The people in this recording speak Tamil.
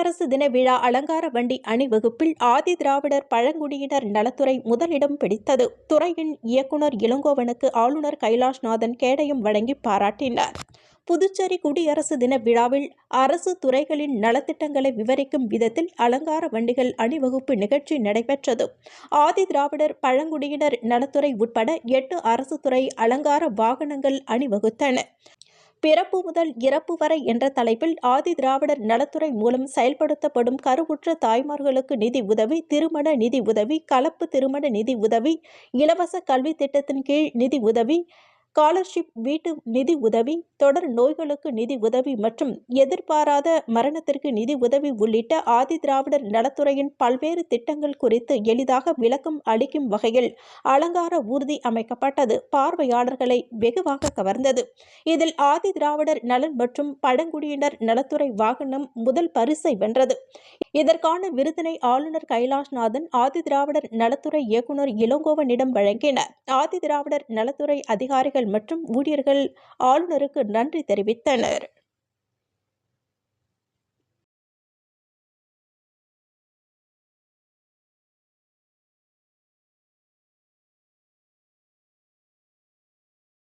குடியரசு தின விழா அலங்கார வண்டி அணிவகுப்பில் ஆதி திராவிடர் பழங்குடியினர் நலத்துறை முதலிடம் பிடித்தது. துறையின் இயக்குனர் இளங்கோவனுக்கு ஆளுநர் கைலாஷ்நாதன் கேடயம் வழங்கி பாராட்டினார். புதுச்சேரி குடியரசு தின விழாவில் அரசு துறைகளின் நலத்திட்டங்களை விவரிக்கும் விதத்தில் அலங்கார வண்டிகள் அணிவகுப்பு நிகழ்ச்சி நடைபெற்றது. ஆதி திராவிடர் பழங்குடியினர் நலத்துறை உட்பட எட்டு அரசு துறை அலங்கார வாகனங்கள் அணிவகுத்தன. பிறப்பு முதல் இறப்பு வரை என்ற தலைப்பில் ஆதி திராவிடர் நலத்துறை மூலம் செயல்படுத்தப்படும் கருவுற்ற தாய்மார்களுக்கு நிதி உதவி திருமண நிதி உதவி கலப்பு திருமண நிதி உதவி இலவச கல்வி திட்டத்தின் கீழ் நிதி உதவி ஸ்காலர்ஷிப் வீட்டு நிதி உதவி தொடர் நோய்களுக்கு நிதி உதவி மற்றும் எதிர்பாராத மரணத்திற்கு நிதி உதவி உள்ளிட்ட ஆதி திராவிடர் நலத்துறையின் பல்வேறு திட்டங்கள் குறித்து எளிதாக விளக்கம் அளிக்கும் வகையில் அலங்கார ஊர்தி அமைக்கப்பட்டது. பார்வையாளர்களை வெகுவாக கவர்ந்தது. இதில் ஆதி திராவிடர் நலன் மற்றும் பழங்குடியினர் நலத்துறை வாகனம் முதல் பரிசை வென்றது. இதற்கான விருதினை ஆளுநர் கைலாஷ்நாதன் ஆதி திராவிடர் நலத்துறை இயக்குநர் இளங்கோவனிடம் வழங்கினார். ஆதி திராவிடர் நலத்துறை அதிகாரிகள் மற்றும் ஊழியர்கள் ஆளுநருக்கு நன்றி தெரிவித்தனர்.